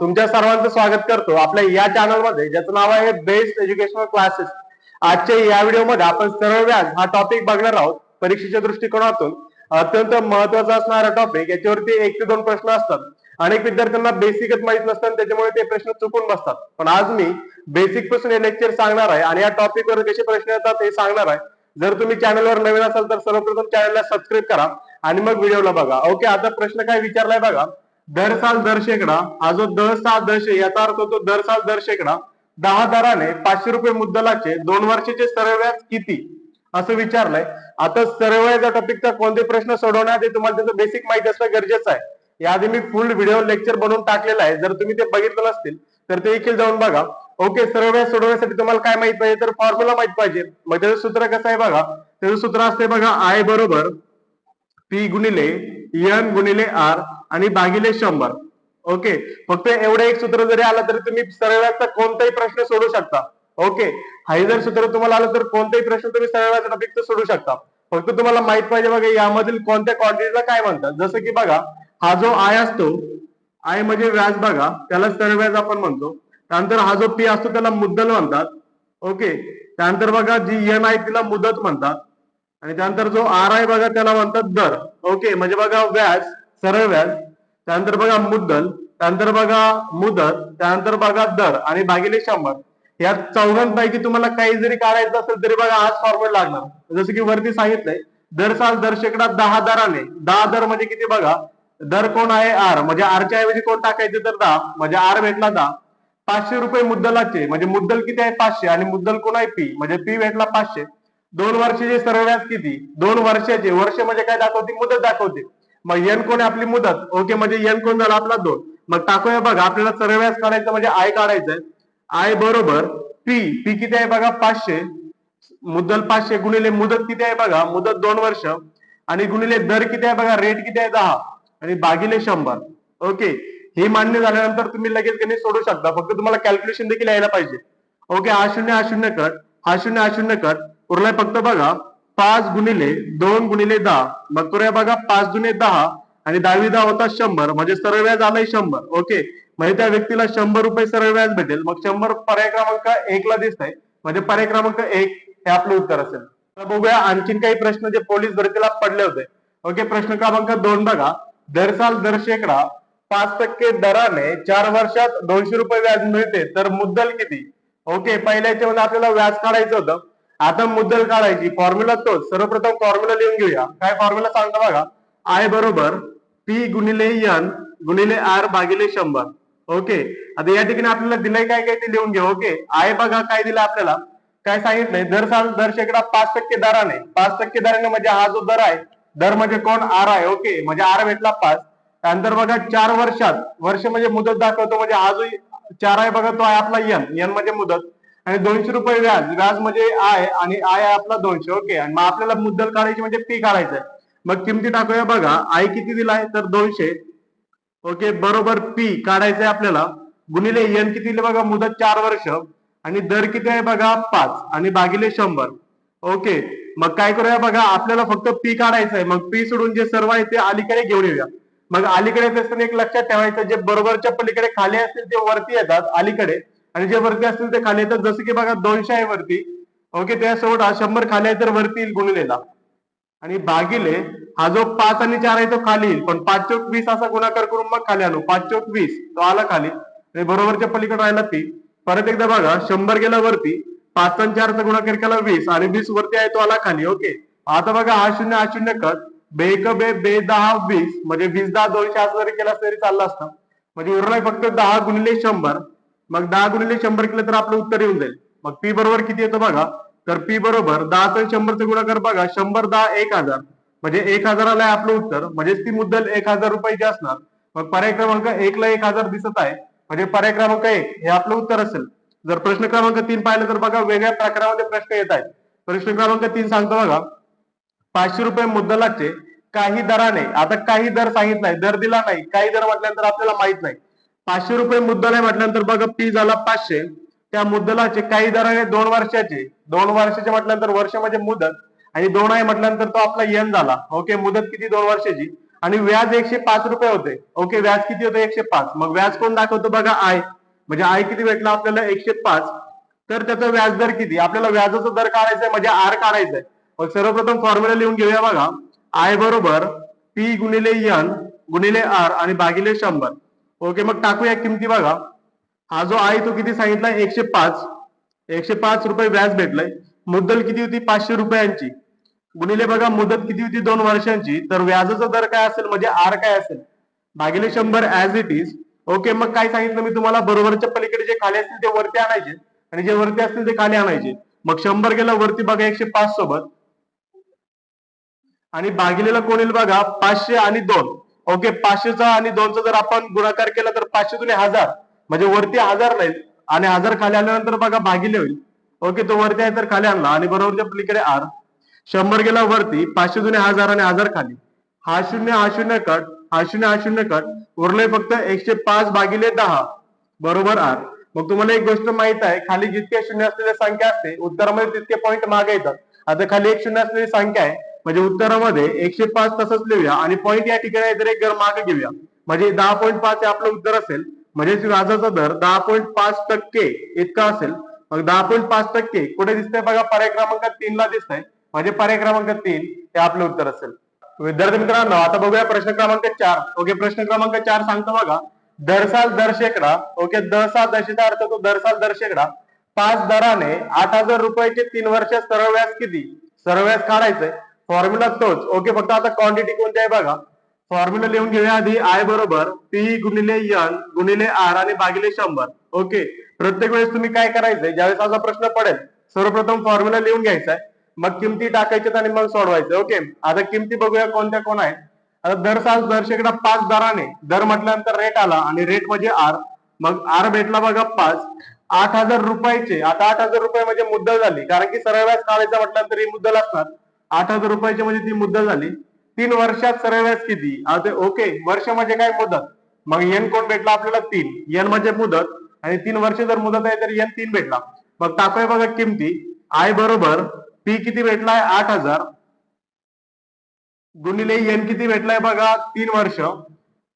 तुमच्या सर्वांचं स्वागत करतो. आपल्या या चॅनलमध्ये ज्याचं नाव आहे बेस्ट एज्युकेशनल क्लासेस आजच्या या व्हिडिओमध्ये आपण सरळ व्याज हा टॉपिक बघणार आहोत परीक्षेच्या दृष्टिकोनातून. अत्यंत महत्त्वाचा असणारा टॉपिक याच्यावरती एक ते दोन प्रश्न असतात. अनेक विद्यार्थ्यांना बेसिकच माहीत नसतात आणि त्याच्यामुळे ते प्रश्न चुकून बसतात. पण आज मी बेसिकपासून हे लेक्चर सांगणार आहे आणि या टॉपिक वर कसे प्रश्न येतात हे सांगणार आहे. जर तुम्ही चॅनलवर नवीन असाल तर सर्वप्रथम चॅनलला सबस्क्राईब करा आणि मग व्हिडिओला बघा. ओके आता प्रश्न काय विचारलाय बघा. दर साल दर शेकडा हा जो दर साल दर याचा अर्थ होतो दर साल दर शेकडा दहा दराने पाचशे रुपये मुद्दलाचे दोन वर्षाचे सरळ व्याज किती? असं विचारलंय. आता सरळ व्याज या टॉपिकचा कोणते प्रश्न सोडवण्याआधी तुम्हाला त्याचं बेसिक माहिती असणं गरजेचं आहे. याआधी मी फुल व्हिडिओ लेक्चर बनवून टाकलेला आहे. जर तुम्ही ते बघितलं नसतील तर ते देखील जाऊन बघा. ओके सरळ व्याज सोडवण्यासाठी तुम्हाला काय माहीत पाहिजे तर फॉर्म्युला माहीत पाहिजे. मग त्याचं सूत्र कसं आहे बघा. त्याचं सूत्र असते बघा आय बरोबर पी गुणिले एन गुणिले आर आणि भागिले शंभर. ओके? फक्त एवढं एक सूत्र जरी आलं तरी तुम्ही सरळ व्याजचा कोणताही प्रश्न सोडू शकता. ओके? हाही जर सूत्र तुम्हाला आलं तर कोणताही प्रश्न तुम्ही सरळ टॉपिक सोडू शकता. फक्त तुम्हाला माहीत पाहिजे बघा यामधील कोणत्या क्वांटिटीला काय म्हणतात? जसं की बघा हा जो आय असतो आय म्हणजे व्याज बघा त्याला सरळ व्याज आपण म्हणतो. त्यानंतर हा जो पी असतो त्याला मुद्दल म्हणतात. ओके? त्यानंतर बघा जी एन आय तिला मुदत म्हणतात. आणि त्यानंतर जो आर आय बघा त्याला म्हणतात दर. ओके? म्हणजे बघा व्याज सरळ व्याज त्यानंतर बघा मुद्दल त्यानंतर बघा मुदत त्यानंतर बघा दर आणि भागिले शंभर. या चौघांपैकी तुम्हाला काही जरी काढायचं असेल तरी बघा आज फॉर्म्युला लागणार. जसं की वरती सांगितलंय दर साल दर शेकडा दहा दराने. दहा दर म्हणजे किती बघा? दर कोण आहे? आर. म्हणजे आरच्या ऐवजी कोण टाकायचे तर दहा. म्हणजे आर भेटला दहा. पाचशे रुपये मुद्दलाचे. म्हणजे मुद्दल किती आहे? पाचशे. आणि मुद्दल कोण आहे? पी. म्हणजे पी भेटला पाचशे. दोन वर्षाचे सरळ व्याज किती? दोन वर्षाचे. वर्ष म्हणजे काय दाखवते? मुदत दाखवते. मग एन कोण आहे आपली मुदत? ओके म्हणजे एन कोण झाला आपला दोन. मग टाकूया बघा आपल्याला सरळ व्याज काढायचं म्हणजे आय काढायचंय. आय बरोबर पी पी किती आहे बघा? पाचशे. मुद्दल पाचशे गुणिले मुदत किती आहे बघा? मुदत दोन वर्ष. आणि गुणिले दर किती आहे बघा? रेट किती आहे? दहा. आणि भागिले शंभर. ओके हे मान्य झाल्यानंतर तुम्ही लगेच गणित सोडू शकता. फक्त तुम्हाला कॅल्क्युलेशन देखील यायला पाहिजे. ओके हा शून्य हा शून्य कट. हा शून्य हा शून्य कट. उरलाय फक्त बघा. पाच गुणिले दोन गुणिले दहा. मग करूया बघा पाच दुने दहा आणि दहावी दहा होता शंभर. म्हणजे सरळ व्याज आलाय शंभर. ओके? म्हणजे त्या व्यक्तीला शंभर रुपये सरळ व्याज भेटेल. मग शंभर पर्याय क्रमांक एक ला दिसत आहे म्हणजे पर्याय क्रमांक एक हे आपलं उत्तर असेल. तर बघूया आणखीन काही प्रश्न जे पोलीस भरतीला पडले होते. ओके? प्रश्न क्रमांक दोन बघा. दर साल दर शेकडा पाच टक्के दराने चार वर्षात दोनशे रुपये व्याज मिळते. तर मुद्दल किती? ओके? पहिल्या याच्यामध्ये आपल्याला व्याज काढायचं होतं. आता मुद्दल काढायची. फॉर्म्युला तोच. सर्वप्रथम फॉर्म्युला लिहून घेऊया. काय फॉर्म्युला सांगतो बघा. आय बरोबर पी गुणिले एन गुणिले आर भागिले शंभर. ओके आता या ठिकाणी आपल्याला दिलंय काय काय ते लिहून घ्या. ओके आय बघा काय दिलं आपल्याला. काय सांगितलंय? दर साल दर शेकडा पाच टक्के दराने. पाच टक्के दराने म्हणजे हा जो दर आहे दर म्हणजे कोण? आर आहे. ओके म्हणजे आर भेटला पाच. त्यानंतर बघा चार वर्षात. वर्ष म्हणजे मुदत दाखवतो म्हणजे हा जो चार आहे बघा तो आहे आपला यन यन म्हणजे मुदत. आणि दोनशे रुपये व्याज. व्याज म्हणजे आय आणि आय आहे आपला दोनशे ओके. आणि मग आपल्याला मुद्दल काढायची म्हणजे पी काढायचंय मग किमती टाकूया बघा. आय किती दिलाय तर दोनशे. ओके बरोबर पी काढायचंय आपल्याला. गुणिले एन किती दिले बघा? मुदत चार वर्ष. आणि दर किती आहे बघा? पाच. आणि भागिले शंभर. ओके मग काय करूया बघा? आपल्याला फक्त पी काढायचं आहे मग पी सोडून जे सर्व आहे ते अलीकडे घेऊन येऊया. मग अलीकडे येत असताना एक लक्षात ठेवायचं. जे बरोबरच्या पलीकडे खाली असतील ते वरती येतात अलीकडे. आणि जे वरती असतील ते खाली येतात. जसं की बघा दोनशे आहे वरती. ओके त्यासोबत हा शंभर खाली आहे तर वरती येईल गुणलेला. आणि भागिले हा जो पाच आणि चार आहे तो खाली येईल. पण पाच चौक वीस असा गुणाकार करून मग खाली आणू. पाच चौक वीस तो आला खाली. आणि बरोबरच्या पलीकडे राहिला ती. परत एकदा बघा शंभर गेला वरती. पाच आणि चारचा गुणाकार केला वीस. आणि वीस वरती आहे तो आला खाली. ओके आता बघा हा शून्य हा शून्य कट. बे एक बे बे दहा वीस. म्हणजे वीस दहा दोनशे असं जरी केला तरी चालला असता. म्हणजे उरलाय फक्त दहा गुणिले शंभर. मग दहा गुणिले शंभर केलं तर आपलं उत्तर येऊन जाईल. मग पी बरोबर किती येतं बघा? तर पी बरोबर दहा आणि शंभरचा गुणाकार बघा शंभर दहा एक हजार. म्हणजे एक हजाराला आपलं उत्तर. म्हणजेच ती मुद्दल एक हजार रुपयाची असणार मग पर्याय क्रमांक एक ला एक हजार दिसत आहे. म्हणजे पर्याय क्रमांक एक हे आपलं उत्तर असेल. जर प्रश्न क्रमांक तीन पाहिलं तर बघा वेगळ्या प्रकारामध्ये प्रश्न येत आहेत. प्रश्न क्रमांक तीन सांगतो बघा. पाचशे रुपये मुद्दलाचे काही दराने आता काही दर सांगितलाय दर दिला नाही काही दर म्हटल्यानंतर आपल्याला माहीत नाही. पाचशे रुपये मुद्दल आहे म्हटल्यानंतर बघा पी झाला पाचशे. त्या मुद्दलाचे काही दर आहे दोन वर्षाचे. दोन वर्षाचे म्हटल्यानंतर वर्ष म्हणजे मुदत आणि दोन आहे म्हटल्यानंतर तो आपला एन झाला. ओके मुदत किती दोन वर्षाची? आणि व्याज एकशे पाच रुपये होते. ओके व्याज किती होते? एकशे पाच. मग व्याज कोण दाखवतो बघा? आय म्हणजे आय किती भेटला आपल्याला? एकशे पाच. तर त्याचा व्याज दर किती? आपल्याला व्याजाचा दर काढायचा आहे म्हणजे आर काढायचा आहे. मग सर्वप्रथम फॉर्म्युला लिहून घेऊया बघा. आय बरोबर पी गुणिले एन गुणिले आर आणि भागिले शंभर. ओके मग टाकूया किमती बघा. हा जो आहे तो किती सांगितला? एकशे पाच. एकशे पाच रुपये व्याज भेटलंय. मुद्दल किती होती? पाचशे रुपयांची. गुणिले बघा मुदत किती होती? दोन वर्षांची. तर व्याजाचा दर काय असेल? म्हणजे आर काय असेल? भागिले शंभर ऍज इट इज ओके मग काय सांगितलं मी तुम्हाला? बरोबरच्या पलीकडे जे खाली असतील ते वरती आणायचे. आणि जे वरती असतील ते खाली आणायचे. मग शंभर गेलं वरती बघा एकशे पाच सोबत. आणि भागिलेला कोण येईल बघा? पाचशे आणि दोन. ओके पाचशेचा आणि दोनचा जर आपण गुणाकार केला तर पाचशे दोन्ही हजार. म्हणजे वरती हजार राहील आणि हजार खाली आल्यानंतर बघा भागिले होईल. ओके तो वरती आहे तर खाली आणला आणि बरोबरच्या पलीकडे आर शंभर गेला वरती पाचशे जुने हजार आणि हजार खाली. हा शून्य हा शून्य कट हा शून्य हा शून्य कट उरले फक्त एकशे पाच भागिले दहा बरोबर आर. मग तुम्हाला एक गोष्ट माहीत आहे खाली जितके शून्य असलेल्या संख्या असते उत्तरामध्ये तितके पॉईंट मागे येतात. आता खाली एक शून्य असलेली संख्या आहे म्हणजे उत्तरामध्ये एकशे पाच तसंच लिहूया आणि पॉईंट या ठिकाणी जर तर एक घर मागे घेऊया. म्हणजे दहा पॉईंट पाच हे आपलं उत्तर असेल. म्हणजे व्याजाचा दर दहा पॉईंट पाच टक्के इतका असेल. मग दहा पॉईंट पाच टक्के कुठे दिसतंय बघा? पर्याय क्रमांक तीन ला दिसतंय. म्हणजे पर्याय क्रमांक तीन हे आपलं उत्तर असेल. विद्यार्थी मित्रांनो आता बघूया प्रश्न क्रमांक चार. ओके प्रश्न क्रमांक चार सांगतो बघा. दरसाल दर शेकडा. ओके दसा दशेचा अर्थ तो दरसाल दर शेकडा. पाच दराने आठ हजार रुपयाचे तीन वर्ष सरळ व्याज किती? सर्व व्याज काढायचंय. फॉर्म्युला तोच. ओके फक्त आता क्वांटिटी कोणती आहे बघा. फॉर्म्युला लिहून घेऊया आधी. आय बरोबर पी गुणिले यन गुणिले आर आणि भागिले शंभर. ओके प्रत्येक वेळेस तुम्ही काय करायचंय? ज्यावेळेस असा प्रश्न पडेल सर्वप्रथम फॉर्म्युला लिहून घ्यायचा आहे मग किमती टाकायच्यात आणि मग सोडवायचं ओके आता किमती बघूया कोणत्या कोण आहेत. आता दर साल दर शेकडा पाच दराने दर म्हटल्यानंतर रेट आला आणि रेट म्हणजे आर मग आर भेटला बघा पाच. आठ हजार रुपयाचे. आता आठ हजार रुपये म्हणजे मुद्दल झाली. कारण की सरळ व्याज काढायचा म्हटल्यानंतर ही मुद्दल असणार. आठ हजार रुपयाची म्हणजे ती मुद्दल झाली. तीन वर्षात सरळ व्याज किती? आता ओके वर्ष म्हणजे काय मुदत? मग एन कोण भेटला आपल्याला? तीन. एन म्हणजे मुदत. आणि तीन वर्ष जर मुदत आहे तर एन तीन भेटला. मग टाकूया बघा किमती. आय बरोबर पी किती भेटलाय? आठ हजार. गुणिले एन किती भेटलाय बघा? तीन वर्ष.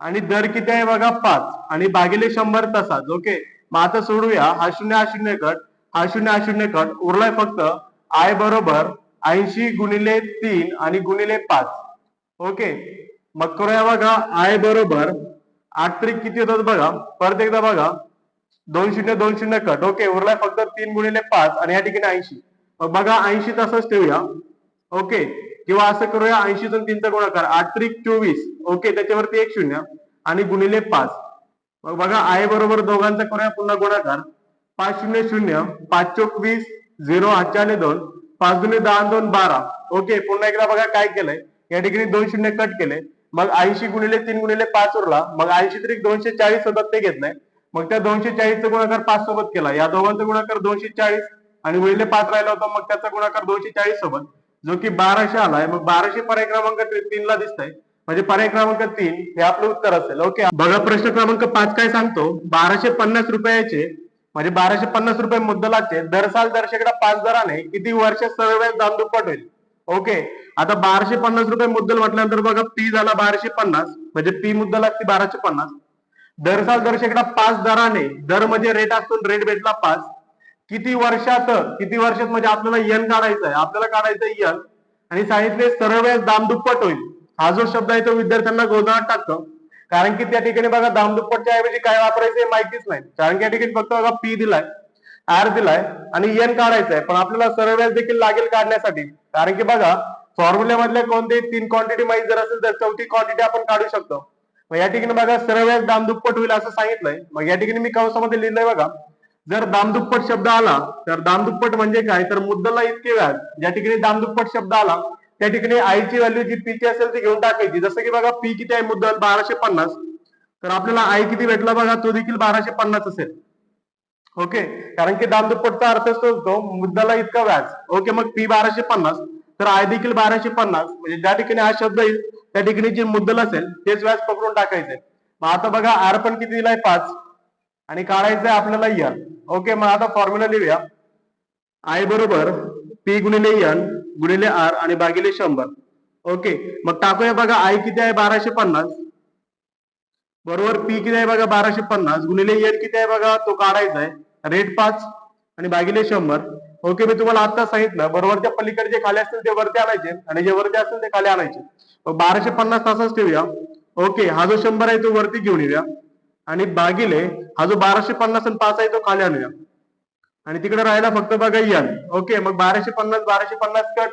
आणि दर किती आहे बघा? पाच. आणि भागिले शंभर तसाच ओके मग आता सोडूया. हा शून्य हा शून्य कट. हा शून्य हा शून्य कट. उरलाय फक्त आय बरोबर ऐंशी गुणिले तीन आणि गुणिले पाच. ओके? मग करूया बघा आय बरोबर. आठ त्रिक किती होतात बघा? परत एकदा बघा. दोन शून्य दोन शून्य कट. ओके उरलाय फक्त तीन गुणिले पाच आणि या ठिकाणी ऐंशी. मग बघा ऐंशी तसंच ठेवूया. ओके? किंवा असं करूया ऐंशी दोन तीनचा गुणाकार. आठ त्रिक चोवीस. ओके त्याच्यावरती एक शून्य आणि गुणिले पाच. मग बघा आय बरोबर दोघांचा करूया पुन्हा गुणाकार. पाच शून्य शून्य. पाच चोक वीस झिरो आठच्या आणि दोन. पाच दुने दहा दोन बारा. ओके पुन्हा एकदा बघा काय केलंय. या ठिकाणी दोन शून्य कट केले. मग ऐंशी गुणिले तीन गुणिले पाच उरला. मग ऐंशी तरी दोनशे चाळीस होतात ते घेतलंय मग त्या दोनशे चाळीसचा गुणाकार पाच सोबत केला. या दोघांचा गुणाकार दोनशे चाळीस आणि उरले पाच राहिला होता मग त्याचा गुणाकार दोनशे चाळीस सोबत. जो की बाराशे आलाय. मग बाराशे पर्याय क्रमांक तीन ला दिसतंय. म्हणजे पर्याय क्रमांक तीन हे आपलं उत्तर असेल. ओके बघा प्रश्न क्रमांक पाच काय सांगतो? बाराशे पन्नास रुपयाचे म्हणजे बाराशे पन्नास रुपये मुद्दलाचे दर साल दर शेकडा पाच दराने किती वर्ष सर्व दाम दुप्पट होईल? ओके. आता बाराशे पन्नास रुपये मुद्दल म्हटल्यानंतर बघा पी झाला बाराशे पन्नास म्हणजे पी मुद्दल असते बाराशे पन्नास. दर साल दर शेकडा पाच दराने दर म्हणजे रेट असतो रेट भेटला पाच. किती वर्षात किती वर्षात म्हणजे आपल्याला यन काढायचं आहे? आपल्याला काढायचं आहे यन आणि सांगितले सर्व वेळेस दाम दुप्पट होईल. हा जो शब्द आहे तो विद्यार्थ्यांना गोंधळात टाकतो. कारण की त्या ठिकाणी बघा दामदुप्पटच्या ऐवजी काय वापरायचं हे माहितीच नाही. कारण की या ठिकाणी फक्त बघा पी दिलाय आर दिलाय आणि एन काढायचं आहे पण आपल्याला सर्व देखील लागेल काढण्यासाठी. कारण की बघा फॉर्म्युल्यामधल्या कोणतेही तीन क्वांटिटी माहिती जर असेल तर चौथी क्वांटिटी आपण काढू शकतो. मग या ठिकाणी बघा सर्व व्याज दाम दुप्पट होईल असं सांगितलंय. मग या ठिकाणी मी कंसामध्ये लिहिलंय बघा जर दामदुप्पट शब्द आला तर दामदुप्पट म्हणजे काय? तर मुद्दला इतके व्याज. ज्या ठिकाणी दामदुप्पट शब्द आला त्या ठिकाणी आयची व्हॅल्यू जी पी ची असेल ती घेऊन टाकायची. जसं की बघा पी किती आहे मुद्दल? बाराशे पन्नास. तर आपल्याला आय किती भेटला बघा? तो देखील बाराशे पन्नास असेल. ओके कारण की दामदुप्पटचा अर्थ असतो मुद्द्याला इतका व्याज. ओके मग पी बाराशे पन्नास. तर आय देखील बाराशे पन्नास. म्हणजे ज्या ठिकाणी हा शब्द येईल त्या ठिकाणी जे मुद्दल असेल तेच व्याज पकडून टाकायचे मग आता बघा आर पण किती दिलाय? पाच. आणि काढायचंय आपल्याला यन ओके मग आता फॉर्म्युला लिहूया. आय बरोबर पी गुणिले एन गुणिले आर आणि भागिले शंभर. ओके मग टाकूया बघा आय किती आहे? बाराशे पन्नास. बरोबर पी किती आहे बघा? बाराशे पन्नास. गुणिले एन किती आहे बघा? तो काढायचा आहे. रेट पाच आणि भागिले शंभर. ओके मी तुम्हाला आता सांगितलं बरोबर त्या पलीकडे जे खाली असतील ते वरती आणायचे आणि जे वरती असतील ते खाली आणायचे. मग बाराशे पन्नास तासच ठेवूया. ओके हा जो शंभर आहे तो वरती घेऊन येऊया. आणि भागिले हा जो बाराशे पन्नास आणि पाच आहे तो खाली आणूया. आणि तिकडे राहिला फक्त बघा यन. ओके मग बाराशे पन्नास बाराशे पन्नास कट.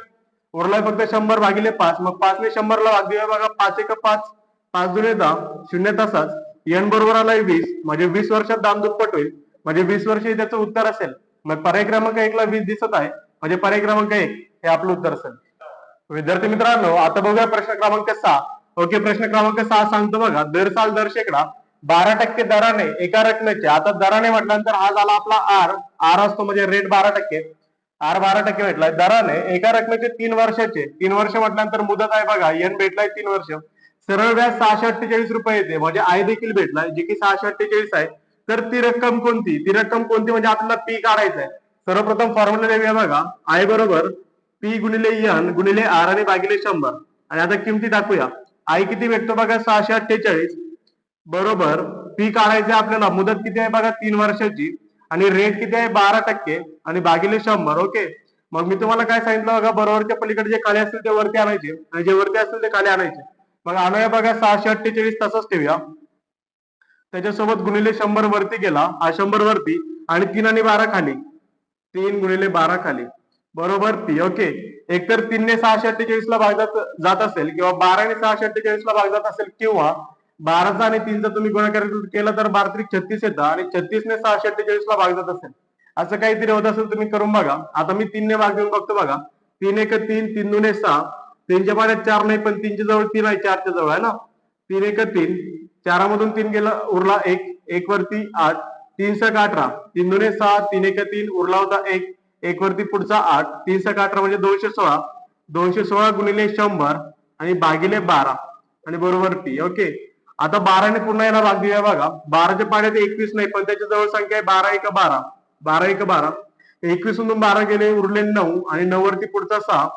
उरलाय फक्त शंभर भागिले पाच. मग पाचने शंभरला भाग दिला बघा पाच एक पाच. पाच जुने दहा. शून्य तासाच. यन बरोबर आलाय वीस. म्हणजे वीस वर्षात दाम दुप्पट होईल. म्हणजे वीस वर्ष हे त्याचं उत्तर असेल. मग पर्याय क्रमांक एकला वीस दिसत आहे. म्हणजे पर्याय क्रमांक एक हे आपलं उत्तर असेल. विद्यार्थी मित्रांनो आता बघूया प्रश्न क्रमांक सहा. ओके प्रश्न क्रमांक सहा सांगतो बघा. दर साल दर शेकडा. बारा टक्के दराने एका रकमेचे. आता दराने म्हटल्यानंतर हा झाला आपला आर आर असतो म्हणजे रेट बारा टक्के. आर बारा टक्के भेटलाय दराने एका रकमेचे तीन वर्षाचे. तीन वर्ष म्हटल्यानंतर मुदत आहे बघा एन भेटलाय तीन वर्ष. सरळ व्याज सहाशे अठ्ठेचाळीस रुपये येते. म्हणजे आय देखील भेटलाय. जे की सहाशे अठ्ठेचाळीस आहे. तर ती रक्कम कोणती? ती रक्कम कोणती? म्हणजे आपल्याला पी काढायचं आहे. सर्वप्रथम फॉर्म्युला देऊया बघा. आय बरोबर पी गुणिले एन गुणिले आर आणि भागिले शंभर. आणि आता किमती टाकूया आय किती भेटतो बघा? सहाशे अठ्ठेचाळीस. बरोबर. पी काढायचे आपल्याला मुदत किती आहे बघा? तीन वर्षाची. आणि रेट किती आहे? बारा टक्के. आणि भागिले शंभर ओके मग मी तुम्हाला काय सांगितलं बघा? बरोबरच्या पलीकडे जे खाली असतील ते वरती आणायचे. आणि जे वरती असतील ते खाली आणायचे. मग आणूया बघा सहाशे अठ्ठेचाळीस तसंच ठेवूया. त्याच्यासोबत गुणिले शंभर वरती गेला. हा शंभर वरती. आणि तीन आणि बारा खाली. तीन गुणिले बारा खाली. बरोबर पी ओके एकतर तीनने सहाशे अठ्ठेचाळीस ला भाग जात असेल किंवा बाराने सहाशे अठ्ठेचाळीस ला भाग जात असेल किंवा बाराचा आणि तीनचा तुम्ही गुणाकार केला तर बारा तरी छत्तीस येतं आणि छत्तीसने सहाशे अठ्ठेचाळीस ला भाग जात असेल. असं काहीतरी होत असेल तुम्ही करून बघा. आता मी तीनने भाग देऊन बघतो बघा. तीन एक तीन तीन दोन सहा. तीनच्या पाण्यात चार नाही पण तीनच्या जवळ तीन आहे चारच्या जवळ आहे ना? तीन एक तीन. चारामधून तीन गेला उरला एक. एक वरती आठ. तीन सक अठरा. तीन दोन सहा तीन एक तीन. उरला होता एक. एक वरती पुढचा आठ. तीन सक अठरा म्हणजे दोनशे सोळा. दोनशे सोळा गुणिले शंभर आणि भागिले बारा. आणि बरोबर ती ओके? आता बाराने पुन्हा याला भाग दिला बघा. बाराच्या पाण्यात एकवीस नाही पण त्याच्याजवळ संख्या आहे बारा एक बारा. बारा एक बारा. एकवीस मधून बारा गेले उरले नऊ आणि नऊ वरती पुढचा सहा.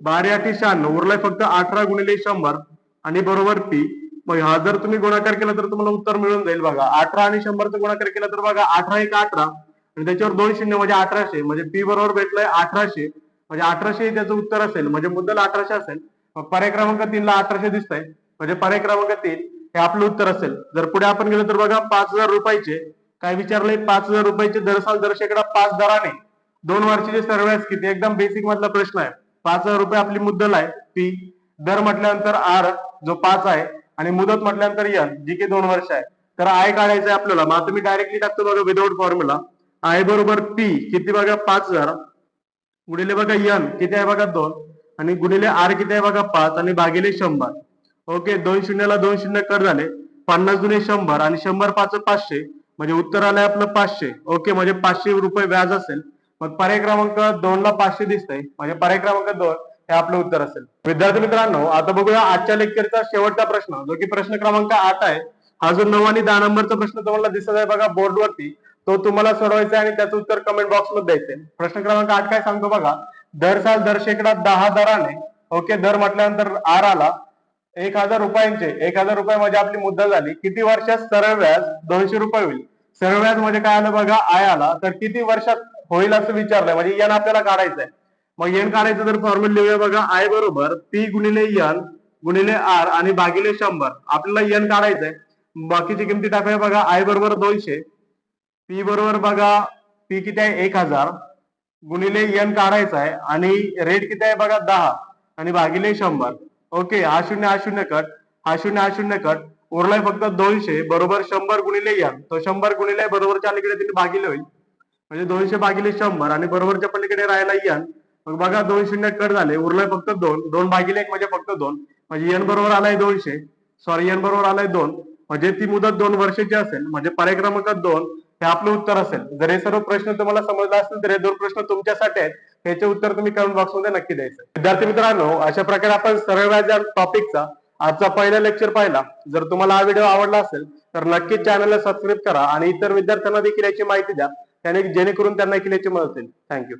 बारा आठी शहाण्णव. उरलाय फक्त अठरा गुणिले शंभर आणि बरोबर पी मग हा जर तुम्ही गुणाकार केला तर तुम्हाला उत्तर मिळून जाईल बघा. अठरा आणि शंभरचा गुणाकार केला तर बघा अठरा एक अठरा. आणि त्याच्यावर दोन शून्य म्हणजे अठराशे. म्हणजे पी बरोबर भेटलंय अठराशे. म्हणजे अठराशे त्याचं उत्तर असेल. म्हणजे मुद्दल अठराशे असेल. पर्याय क्रमांक तीनला अठराशे दिसतंय. म्हणजे पर्याय क्रमांक तीन. हे आपलं उत्तर असेल. जर पुढे आपण गेलो तर बघा पाच हजार रुपयाचे काय विचारलंय? पाच हजार रुपयाचे दर साल दर शेकडा पाच दराने. दोन वर्षाचे सर्व्यास किती? एकदम बेसिक मधला प्रश्न आहे. पाच हजार रुपये आपली मुद्दल आहे पी दर म्हटल्यानंतर आर जो पाच आहे आणि मुदत म्हटल्यानंतर एन जी की दोन वर्ष आहे. तर आय काढायचं आहे आपल्याला. मग आता मी डायरेक्टली टाकतो बघा विदाउट फॉर्म्युला आय बरोबर पी किती बघा? पाच हजार. गुणिले बघा एन किती आहे बघा? दोन. आणि गुणिले आर किती आहे बघा? पाच. आणि भागिले शंभर. ओके दोन शून्यला दोन शून्य कर झाले. पन्नास जुने शंभर आणि शंभर पाच पाचशे म्हणजे उत्तर आलंय आपलं पाचशे. ओके म्हणजे पाचशे रुपये व्याज असेल. मग पर्याय क्रमांक दोन ला पाचशे दिसतंय. म्हणजे पर्याय क्रमांक दोन हे आपलं उत्तर असेल. विद्यार्थी मित्रांनो आता बघूया आजच्या लेक्चरचा शेवटचा प्रश्न. जो की प्रश्न क्रमांक आठ आहे. हा जो नऊ आणि दहा नंबरचा प्रश्न तुम्हाला दिसत आहे बघा बोर्डवरती. तो तुम्हाला सोडवायचा आहे आणि त्याचं उत्तर कमेंट बॉक्समध्ये द्यायचंय प्रश्न क्रमांक आठ काय सांगतो बघा. दर साल दर शेकडा दहा दराने ओके दर म्हटल्यानंतर आर आला. एक हजार रुपयांचे एक हजार रुपये म्हणजे आपली मुद्दा झाली. किती वर्षात सरळ व्याज? दोनशे रुपये होईल. सरळ व्याज म्हणजे काय आलं बघा? आय आला. तर किती वर्षात होईल असं विचारलंय. म्हणजे एन आपल्याला काढायचंय. मग एन काढायचं तर फॉर्म्युला लिहूया बघा. आय बरोबर पी गुणिले एन गुणिले आर आणि भागिले शंभर. आपल्याला एन काढायचंय. बाकीची किमती टाकूया बघा. आय बरोबर दोनशे. पी बरोबर बघा. पी किती आहे? एक हजार. गुणिले एन काढायचं आहे आणि रेट किती आहे बघा? दहा. आणि भागिले शंभर. ओके हा शून्य हा शून्य कट. हा शून्य हा शून्य कट. उरलाय फक्त दोनशे बरोबर शंभर गुणिले एन तो शंभर गुणिले बरोबरच्या अलीकडे तिने भागिले होईल. म्हणजे दोनशे भागिले शंभर आणि बरोबरच्या पलीकडे राहायला एन मग बघा दोन शून्य कट झाले. उरलाय फक्त दोन. दोन भागिले एक म्हणजे फक्त दोन. म्हणजे एन बरोबर आलाय दोनशे. सॉरी एन बरोबर आलाय दोन. म्हणजे ती मुदत दोन वर्षाची असेल म्हणजे पर्याय क्रमांक दोन हे आपलं उत्तर असेल. जर हे सर्व प्रश्न तुम्हाला समजला असेल तर हे दोन प्रश्न तुमच्यासाठी आहेत. ह्याचे उत्तर तुम्ही कमेंट बॉक्समध्ये नक्की द्यायचं. विद्यार्थी मित्रांनो अशा प्रकारे आपण सरळ व्याज टॉपिकचा आजचा पहिला लेक्चर पाहिला. जर तुम्हाला हा व्हिडिओ आवडला असेल तर नक्कीच चॅनलला सबस्क्राईब करा आणि इतर विद्यार्थ्यांना देखील याची माहिती द्या. त्याने जेणेकरून त्यांना देखील याची मदत होईल. थँक्यू